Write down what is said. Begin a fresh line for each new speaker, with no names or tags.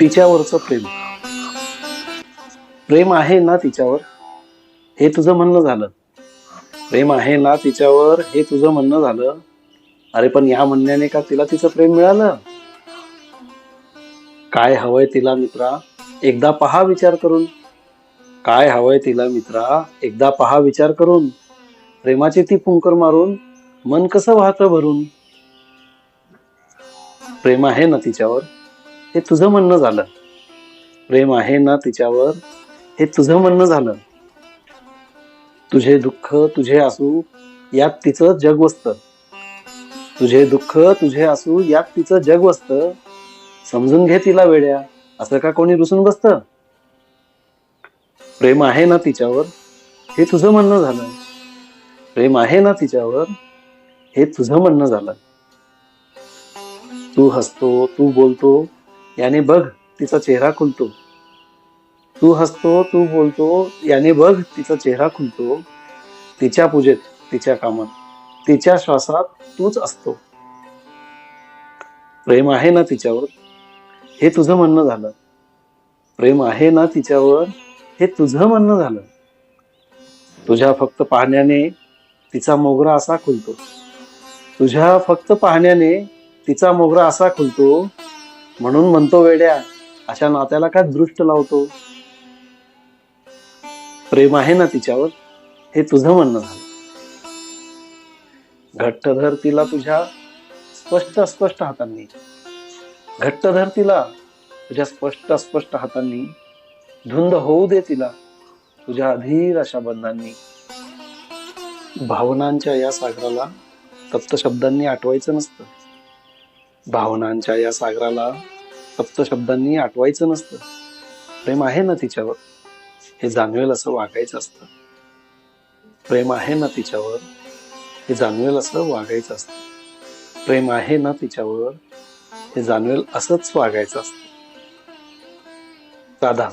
तिच्यावरचं प्रेम. प्रेम आहे ना तिच्यावर? हे तुझं म्हणणं झालं. प्रेम आहे ना तिच्यावर? हे तुझं म्हणणं झालं. अरे पण या म्हणण्याने का तिला तिचं प्रेम मिळालं? काय हवंय तिला मित्रा? एकदा पहा विचार करून. काय हवंय तिला मित्रा? एकदा पहा विचार करून. प्रेमाची ती फुंकर मारून मन कसं वाहतं भरून? प्रेम आहे ना तिच्यावर? हे तुझं म्हणणं झालं. प्रेम आहे ना तिच्यावर? हे तुझं म्हणणं झालं. तुझे दुःख तुझे असू यात तिचं जग वसत. तुझे दुःख तुझे असू यात तिचं जग वसत. समजून घे तिला वेड्या. असं का कोणी रुसून बसत? प्रेम आहे ना तिच्यावर? हे तुझं म्हणणं झालं. प्रेम आहे ना तिच्यावर? हे तुझं म्हणणं झालं. तू हसतो तू बोलतो याने बघ तिचा चेहरा खुलतो. तू हसतो तू बोलतो याने बघ तिचा चेहरा खुलतो. तिच्या पूजेत तिच्या कामात तिच्या श्वासात तूच असतो. प्रेम आहे ना तिच्यावर? हे तुझं म्हणणं झालं. प्रेम आहे ना तिच्यावर? हे तुझं म्हणणं झालं. तुझ्या फक्त पाहण्याने तिचा मोगरा असा खुलतो. तुझ्या फक्त पाहण्याने तिचा मोगरा असा खुलतो म्हणून म्हणतो वेड्या अशा नात्याला काय दृष्ट लावतो? प्रेम आहे ना तिच्यावर? हे तुझं म्हणणं झालं. घट्ट धर तिला तुझ्या स्पष्ट स्पष्ट हातांनी. घट्ट धर तिला तुझ्या स्पष्ट स्पष्ट हातांनी. धुंद होऊ दे तिला तुझ्या अधीर अशा बंधांनी. भावनांच्या या सागराला तप्त शब्दांनी आठवायचं नसतं. भावनांच्या या सागराला तप्त शब्दांनी आठवायचं नसतं. प्रेम आहे ना तिच्यावर. हे जाणवेल असं वागायचं असतं. प्रेम आहे ना तिच्यावर. हे जाणवेल असं वागायचं असतं. प्रेम आहे ना तिच्यावर. हे जाणवेल असंच वागायचं असतं. साधा